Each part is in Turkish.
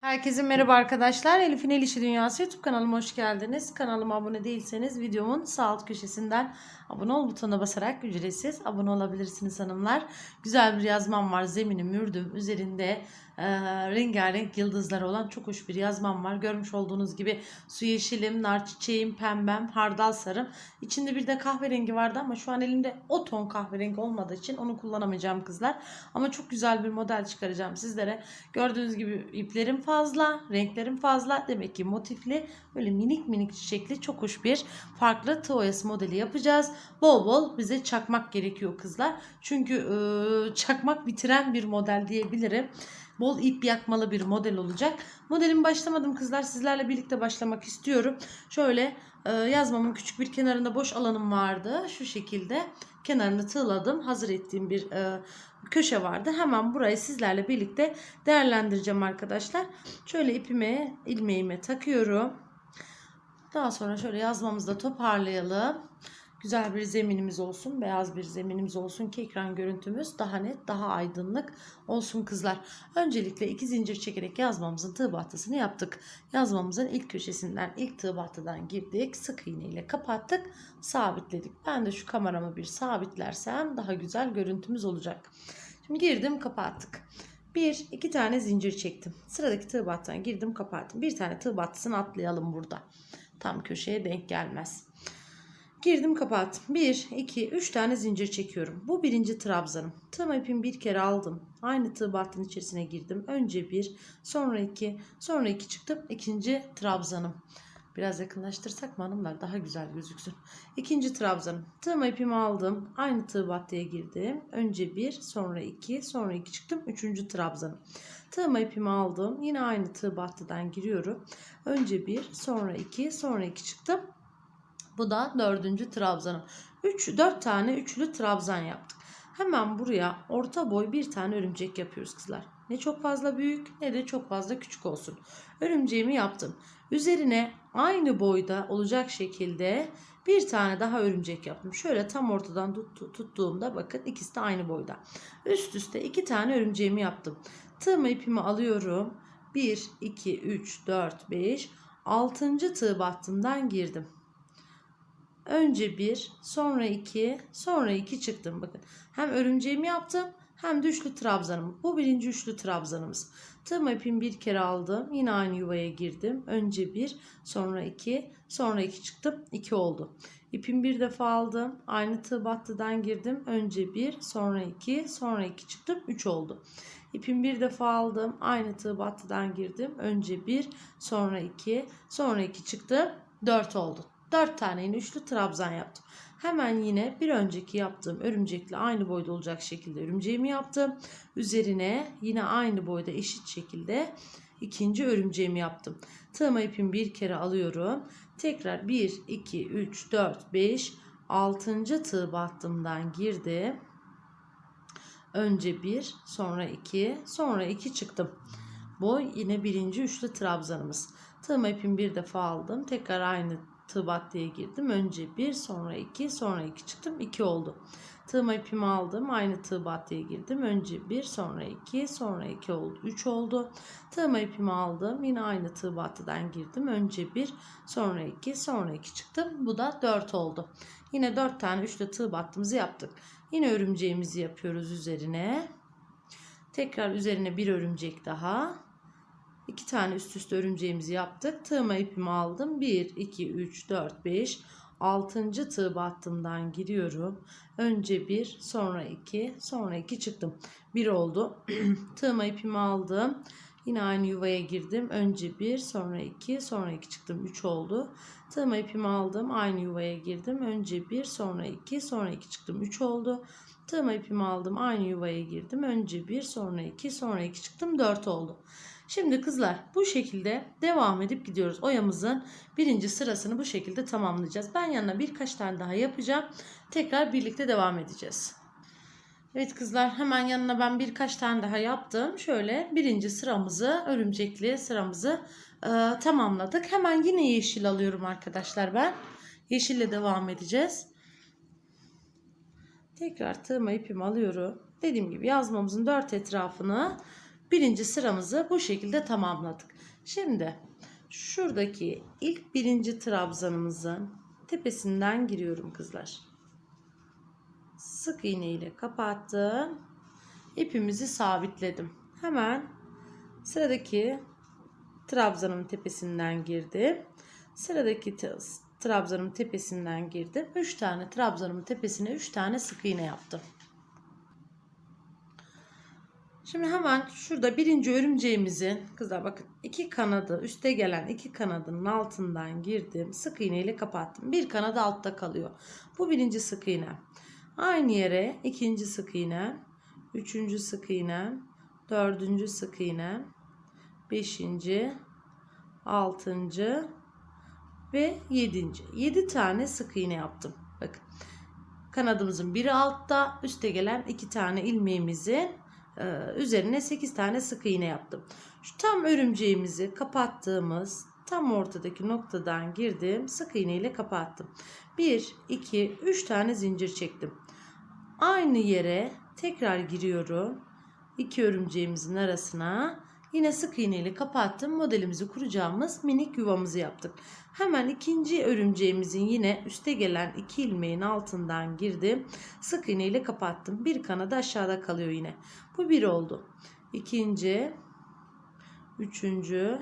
Herkese merhaba arkadaşlar. Elif'in El İşi Dünyası YouTube kanalıma hoş geldiniz. Kanalıma abone değilseniz videomun sağ alt köşesinden abone ol butonuna basarak ücretsiz abone olabilirsiniz hanımlar. Güzel bir yazmam var. Zemini mürdüm. Üzerinde e, rengarenk yıldızlar olan çok hoş bir yazmam var. Görmüş olduğunuz gibi su yeşilim, nar çiçeğim, pembem, hardal sarım. İçinde bir de kahverengi vardı ama şu an elimde o ton kahverengi olmadığı için onu kullanamayacağım kızlar. Ama çok güzel bir model çıkaracağım sizlere. Gördüğünüz gibi iplerim fazla, renklerim fazla. Demek ki motifli, böyle minik minik çiçekli çok hoş bir farklı tığ modeli yapacağız. Bol bol bize çakmak gerekiyor kızlar. Çünkü e, çakmak bitiren bir model diyebilirim. Bol ip yakmalı bir model olacak. Modelim başlamadım kızlar. Sizlerle birlikte başlamak istiyorum. Şöyle e, yazmamın küçük bir kenarında boş alanım vardı. Şu şekilde kenarını tığladım. Hazır ettiğim bir e, köşe vardı. Hemen burayı sizlerle birlikte değerlendireceğim arkadaşlar. Şöyle ipime, ilmeğime takıyorum. Daha sonra şöyle yazmamızı da toparlayalım. Güzel bir zeminimiz olsun, beyaz bir zeminimiz olsun ki ekran görüntümüz daha net, daha aydınlık olsun kızlar. Öncelikle iki zincir çekerek yazmamızın tığ bahtısını yaptık. Yazmamızın ilk köşesinden, ilk tığ bahtıdan girdik. Sık iğne ile kapattık, sabitledik. Ben de şu kameramı bir sabitlersem daha güzel görüntümüz olacak. Şimdi girdim, kapattık. Bir, iki tane zincir çektim. Sıradaki tığ bahtından girdim, kapattım. Bir tane tığ bahtısını atlayalım burada. Tam köşeye denk gelmez. Girdim kapattım. 1, 2, 3 tane zincir çekiyorum. Bu birinci trabzanım. Tığım ipimi bir kere aldım. Aynı tığ battının içerisine girdim. Önce bir, sonra iki, sonra iki çıktım. İkinci trabzanım. Biraz yakınlaştırsak mı hanımlar daha güzel gözüksün. İkinci trabzanım. Tığım ipimi aldım. Aynı tığ battıya girdim. Önce bir, sonra iki, sonra iki çıktım. Üçüncü trabzanım. Tığım ipimi aldım. Yine aynı tığ battıdan giriyorum. Önce bir, sonra iki, sonra iki çıktım. Bu da dördüncü trabzanım. 3 4 tane üçlü trabzan yaptık. Hemen buraya orta boy bir tane örümcek yapıyoruz kızlar. Ne çok fazla büyük ne de çok fazla küçük olsun. Örümceğimi yaptım. Üzerine aynı boyda olacak şekilde bir tane daha örümcek yaptım. Şöyle tam ortadan tut, tuttuğumda bakın ikisi de aynı boyda. Üst üste iki tane örümceğimi yaptım. Tığımı ipimi alıyorum. 1, 2, 3, 4, 5, 6. tığ battımdan girdim. Önce bir, sonra iki, sonra iki çıktım. Bakın hem örümceğimi yaptım hem de üçlü trabzanım. Bu birinci üçlü trabzanımız. Tığım ipimi bir kere aldım. Yine aynı yuvaya girdim. Önce bir, sonra iki, sonra iki çıktım. iki oldu. İpimi bir defa aldım. Aynı tığ battıdan girdim. Önce bir, sonra iki, sonra iki çıktım. üç oldu. İpimi bir defa aldım. Aynı tığ battıdan girdim. Önce bir, sonra iki, sonra iki çıktı. dört oldu. 4 tane yine üçlü trabzan yaptım. Hemen yine bir önceki yaptığım örümcekle aynı boyda olacak şekilde örümceğimi yaptım. Üzerine yine aynı boyda eşit şekilde ikinci örümceğimi yaptım. Tığıma ipimi bir kere alıyorum. Tekrar 1, 2, 3, 4, 5, 6. tığ battımdan girdim. Önce 1, sonra 2, sonra 2 çıktım. Bu yine birinci üçlü trabzanımız. Tığıma ipimi bir defa aldım. Tekrar aynı tığ battıya girdim. Önce bir sonra iki sonra iki çıktım. iki oldu. Tığıma ipimi aldım. Aynı tığ battıya girdim. Önce bir sonra iki sonra iki oldu. Üç oldu. Tığıma ipimi aldım. Yine aynı tığ battıdan girdim. Önce bir sonra iki sonra iki çıktım. Bu da dört oldu. Yine dört tane üçlü tığ battığımızı yaptık. Yine örümceğimizi yapıyoruz üzerine. Tekrar üzerine bir örümcek daha. İki tane üst üste örümceğimizi yaptık. Tığıma ipimi aldım. 1, 2, 3, 4, 5, 6. tığ battımdan giriyorum. Önce 1, sonra 2, sonra 2 çıktım. 1 oldu. Tığıma ipimi aldım. Yine aynı yuvaya girdim. Önce 1, sonra 2, sonra 2 çıktım. 3 oldu. Tığıma ipimi aldım. Aynı yuvaya girdim. Önce 1, sonra 2, sonra 2 çıktım. 3 oldu. Tığıma ipimi aldım. Aynı yuvaya girdim. Önce 1, sonra 2, sonra 2 çıktım. 4 oldu. Şimdi kızlar bu şekilde devam edip gidiyoruz. Oyamızın birinci sırasını bu şekilde tamamlayacağız. Ben yanına birkaç tane daha yapacağım. Tekrar birlikte devam edeceğiz. Evet kızlar hemen yanına ben birkaç tane daha yaptım. Şöyle birinci sıramızı örümcekli sıramızı e, tamamladık. Hemen yine yeşil alıyorum arkadaşlar ben. Yeşille devam edeceğiz. Tekrar tığıma ipimi alıyorum. Dediğim gibi yazmamızın dört etrafını birinci sıramızı bu şekilde tamamladık. Şimdi şuradaki ilk birinci trabzanımızın tepesinden giriyorum kızlar. Sık iğne ile kapattım. İpimizi sabitledim. Hemen sıradaki trabzanın tepesinden girdim. Sıradaki trabzanın tepesinden girdim. 3 tane trabzanın tepesine 3 tane sık iğne yaptım. Şimdi hemen şurada birinci örümceğimizin kızlar bakın iki kanadı üste gelen iki kanadının altından girdim. Sık iğne ile kapattım. Bir kanadı altta kalıyor. Bu birinci sık iğne. Aynı yere ikinci sık iğne, üçüncü sık iğne, dördüncü sık iğne, beşinci, altıncı ve yedinci. Yedi tane sık iğne yaptım. Bakın kanadımızın biri altta, üste gelen iki tane ilmeğimizin üzerine 8 tane sık iğne yaptım. Şu tam örümceğimizi kapattığımız tam ortadaki noktadan girdim. Sık iğne ile kapattım. 1, 2, 3 tane zincir çektim. Aynı yere tekrar giriyorum. İki örümceğimizin arasına yine sık iğne ile kapattım. Modelimizi kuracağımız minik yuvamızı yaptık. Hemen ikinci örümceğimizin yine üste gelen iki ilmeğin altından girdim. Sık iğne ile kapattım. Bir kanadı aşağıda kalıyor yine. Bu bir oldu. İkinci, üçüncü,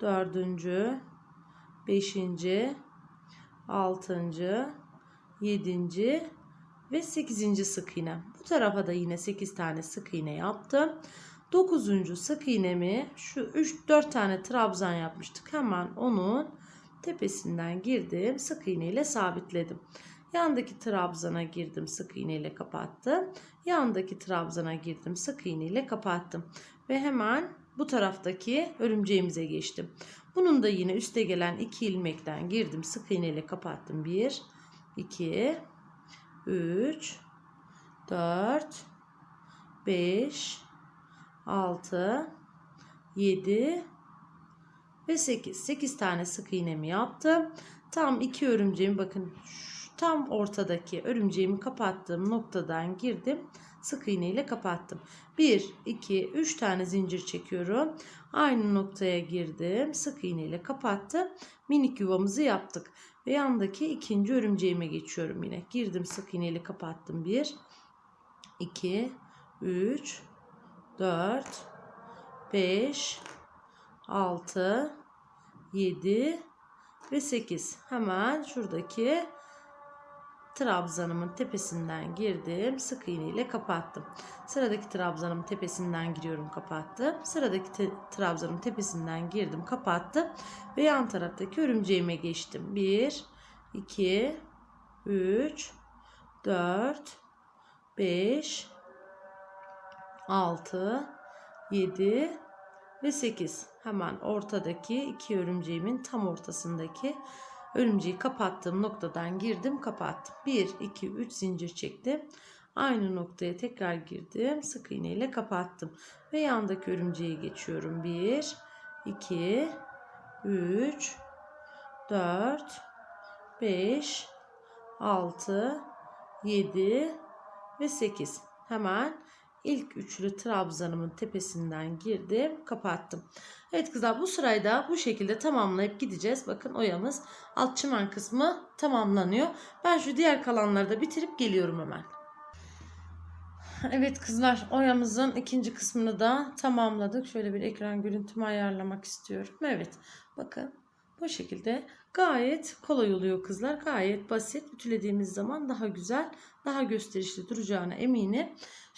dördüncü, beşinci, altıncı, yedinci ve sekizinci sık iğne. Bu tarafa da yine sekiz tane sık iğne yaptım. Dokuzuncu sık iğnemi şu üç dört tane trabzan yapmıştık. Hemen onun tepesinden girdim. Sık iğne ile sabitledim. Yandaki trabzana girdim. Sık iğne ile kapattım. Yandaki trabzana girdim. Sık iğne ile kapattım. Ve hemen bu taraftaki örümceğimize geçtim. Bunun da yine üste gelen iki ilmekten girdim. Sık iğne ile kapattım. 1 2 3 4 5 6 7 ve 8. 8 tane sık iğnemi yaptım. Tam iki örümceğimi bakın şu tam ortadaki örümceğimi kapattığım noktadan girdim. Sık iğne ile kapattım. 1, 2, 3 tane zincir çekiyorum. Aynı noktaya girdim. Sık iğne ile kapattım. Minik yuvamızı yaptık. Ve yandaki ikinci örümceğime geçiyorum yine. Girdim sık iğne ile kapattım. 1, 2, 3, 4, 5, 6, 7 ve 8. Hemen şuradaki trabzanımın tepesinden girdim. Sık iğne ile kapattım. Sıradaki trabzanımın tepesinden giriyorum kapattım. Sıradaki te- trabzanımın tepesinden girdim kapattım. Ve yan taraftaki örümceğime geçtim. 1, 2, 3, 4, 5, 6, 7 ve 8. Hemen ortadaki iki örümceğimin tam ortasındaki örümceği kapattığım noktadan girdim kapattım. 1, 2, 3 zincir çektim. Aynı noktaya tekrar girdim. Sık iğne ile kapattım. Ve yandaki örümceği geçiyorum. 1, 2, 3, 4, 5, 6, 7 ve 8. Hemen ilk üçlü trabzanımın tepesinden girdim kapattım. Evet kızlar bu sırayı da bu şekilde tamamlayıp gideceğiz. Bakın oyamız alt çimen kısmı tamamlanıyor. Ben şu diğer kalanları da bitirip geliyorum hemen. Evet kızlar oyamızın ikinci kısmını da tamamladık. Şöyle bir ekran görüntümü ayarlamak istiyorum. Evet bakın bu şekilde gayet kolay oluyor kızlar. Gayet basit. Ütülediğimiz zaman daha güzel, daha gösterişli duracağına eminim.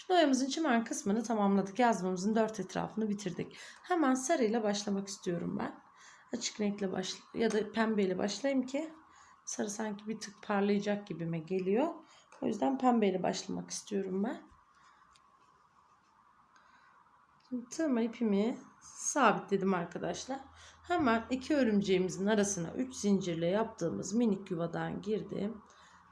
Şimdi oyamızın çimen kısmını tamamladık. Yazmamızın dört etrafını bitirdik. Hemen sarıyla başlamak istiyorum ben. Açık renkle başla ya da pembeyle başlayayım ki sarı sanki bir tık parlayacak gibime geliyor. O yüzden pembeyle başlamak istiyorum ben. Şimdi tığma ipimi sabitledim arkadaşlar. Hemen iki örümceğimizin arasına 3 zincirle yaptığımız minik yuvadan girdim.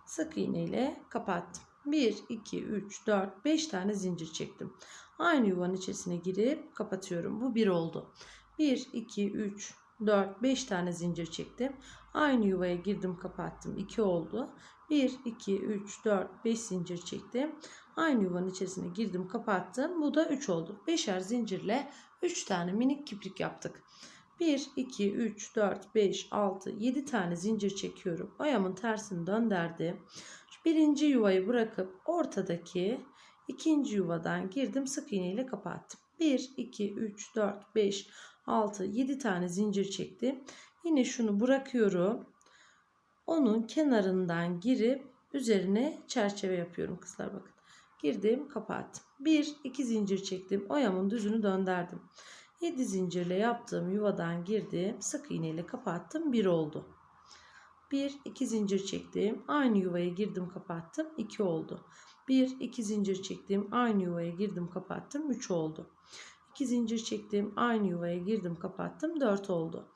Sık iğne ile kapattım. 1, 2, 3, 4, 5 tane zincir çektim. Aynı yuvanın içerisine girip kapatıyorum. Bu 1 oldu. 1, 2, 3, 4, 5 tane zincir çektim. Aynı yuvaya girdim kapattım. 2 oldu. 1, 2, 3, 4, 5 zincir çektim. Aynı yuvanın içerisine girdim kapattım. Bu da 3 oldu. Beşer zincirle 3 tane minik kiprik yaptık. 1, 2, 3, 4, 5, 6, 7 tane zincir çekiyorum. Ayağımın tersini döndürdüm. Birinci yuvayı bırakıp ortadaki ikinci yuvadan girdim. Sık iğne ile kapattım. 1, 2, 3, 4, 5, 6, 7 tane zincir çektim. Yine şunu bırakıyorum. Onun kenarından girip üzerine çerçeve yapıyorum kızlar bakın. Girdim kapattım. 1 2 zincir çektim. Oyamın düzünü döndürdüm. 7 zincirle yaptığım yuvadan girdim. Sık iğne ile kapattım. 1 oldu. 1 2 zincir çektim. Aynı yuvaya girdim kapattım. 2 oldu. 1 2 zincir çektim. Aynı yuvaya girdim kapattım. 3 oldu. 2 zincir çektim. Aynı yuvaya girdim kapattım. 4 oldu.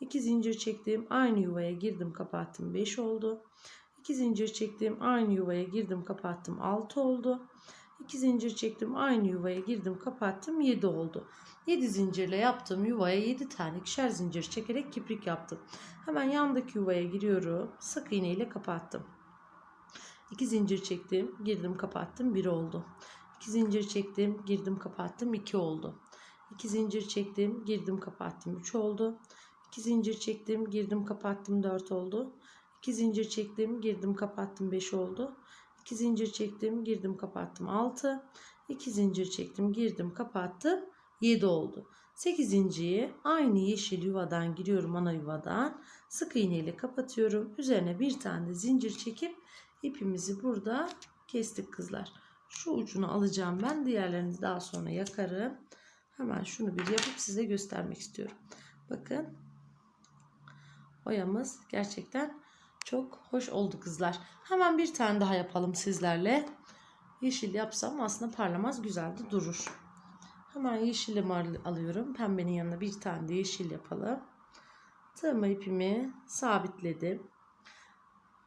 2 zincir çektim. Aynı yuvaya girdim kapattım. 5 oldu. 2 zincir çektim. Aynı yuvaya girdim kapattım. 6 oldu. 2 zincir çektim. Aynı yuvaya girdim kapattım. 7 oldu. 7 zincirle yaptığım yuvaya 7 tane ikişer zincir çekerek kiprik yaptım. Hemen yandaki yuvaya giriyorum. Sık iğne ile kapattım. 2 zincir çektim. Girdim kapattım. 1 oldu. 2 zincir çektim. Girdim kapattım. 2 oldu. 2 zincir çektim. Girdim kapattım. 3 oldu. 2 zincir çektim. Girdim kapattım. 4 oldu. 2 zincir çektim, girdim, kapattım 5 oldu. 2 zincir çektim, girdim, kapattım 6. 2 zincir çektim, girdim, kapattım 7 oldu. 8.yi aynı yeşil yuvadan giriyorum ana yuvadan. Sık iğne ile kapatıyorum. Üzerine bir tane de zincir çekip ipimizi burada kestik kızlar. Şu ucunu alacağım ben. Diğerlerini daha sonra yakarım. Hemen şunu bir yapıp size göstermek istiyorum. Bakın. Oyamız gerçekten çok hoş oldu kızlar. Hemen bir tane daha yapalım sizlerle. Yeşil yapsam aslında parlamaz güzel de durur. Hemen yeşilimi alıyorum. Pembenin yanına bir tane de yeşil yapalım. Tığma ipimi sabitledim.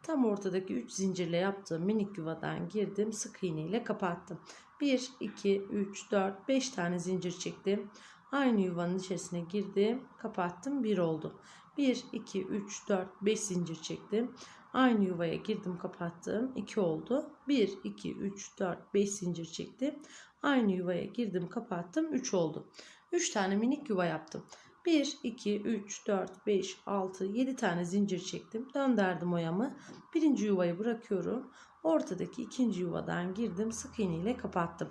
Tam ortadaki 3 zincirle yaptığım minik yuvadan girdim. Sık iğne ile kapattım. 1, 2, 3, 4, 5 tane zincir çektim. Aynı yuvanın içerisine girdim. Kapattım. 1 oldu. 1, 2, 3, 4, 5 zincir çektim. Aynı yuvaya girdim kapattım. 2 oldu. 1, 2, 3, 4, 5 zincir çektim. Aynı yuvaya girdim kapattım. 3 oldu. 3 tane minik yuva yaptım. 1, 2, 3, 4, 5, 6, 7 tane zincir çektim. Döndürdüm oyamı. Birinci yuvayı bırakıyorum. Ortadaki ikinci yuvadan girdim. Sık iğne ile kapattım.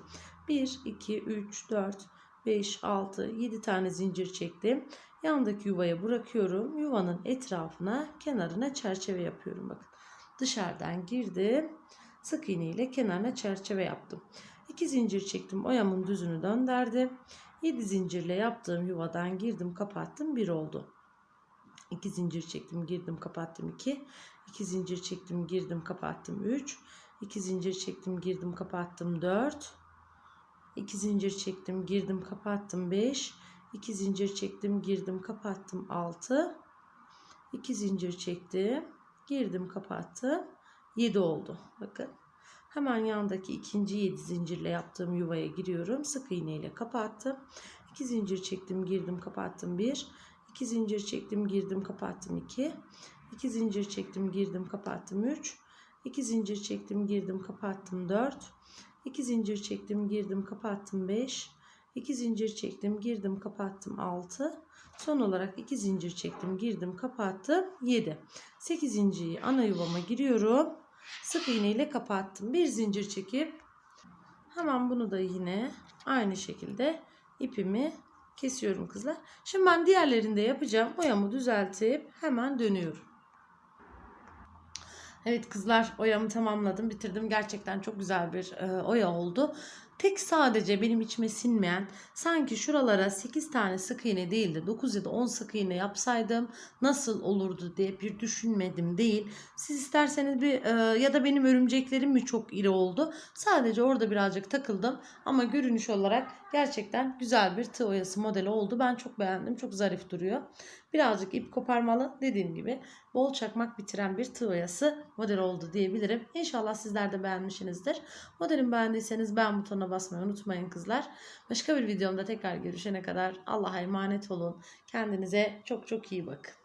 1, 2, 3, 4, 5, 6, 7 tane zincir çektim. Yandaki yuvaya bırakıyorum. Yuvanın etrafına, kenarına çerçeve yapıyorum. Bakın. Dışarıdan girdim. Sık iğne ile kenarına çerçeve yaptım. 2 zincir çektim. Oyamın düzünü döndürdüm. 7 zincirle yaptığım yuvadan girdim, kapattım. 1 oldu. 2 zincir çektim, girdim, kapattım. 2. 2 zincir çektim, girdim, kapattım. 3. 2 zincir çektim, girdim, kapattım. 4. 2 zincir çektim, girdim, kapattım. 5. 2 zincir çektim, girdim, kapattım. 6. 2 zincir çektim, girdim, kapattım. 7 oldu. Bakın. Hemen yandaki ikinci 7 zincirle yaptığım yuvaya giriyorum. Sık iğne ile kapattım. 2 zincir çektim, girdim, kapattım. 1. 2 zincir çektim, girdim, kapattım. 2. 2 zincir çektim, girdim, kapattım. 3. 2 zincir çektim, girdim, kapattım. 4. 2 zincir çektim, girdim, kapattım. 5. 2 zincir çektim, girdim, kapattım. 6. Son olarak 2 zincir çektim, girdim, kapattım. 7. 8. ana yuvama giriyorum. Sık iğne ile kapattım. Bir zincir çekip hemen bunu da yine aynı şekilde ipimi kesiyorum kızlar. Şimdi ben diğerlerini de yapacağım. Oyamı düzeltip hemen dönüyorum. Evet kızlar oyamı tamamladım bitirdim gerçekten çok güzel bir e, oya oldu. Tek sadece benim içime sinmeyen sanki şuralara 8 tane sık iğne değil de 9 ya da 10 sık iğne yapsaydım nasıl olurdu diye bir düşünmedim değil. Siz isterseniz bir e, ya da benim örümceklerim mi çok iri oldu. Sadece orada birazcık takıldım ama görünüş olarak gerçekten güzel bir tığ oyası modeli oldu. Ben çok beğendim. Çok zarif duruyor. Birazcık ip koparmalı dediğim gibi bol çakmak bitiren bir tığ oyası model oldu diyebilirim. İnşallah sizler de beğenmişsinizdir. Modelimi beğendiyseniz beğen butonuna basmayı unutmayın kızlar. Başka bir videomda tekrar görüşene kadar Allah'a emanet olun. Kendinize çok çok iyi bakın.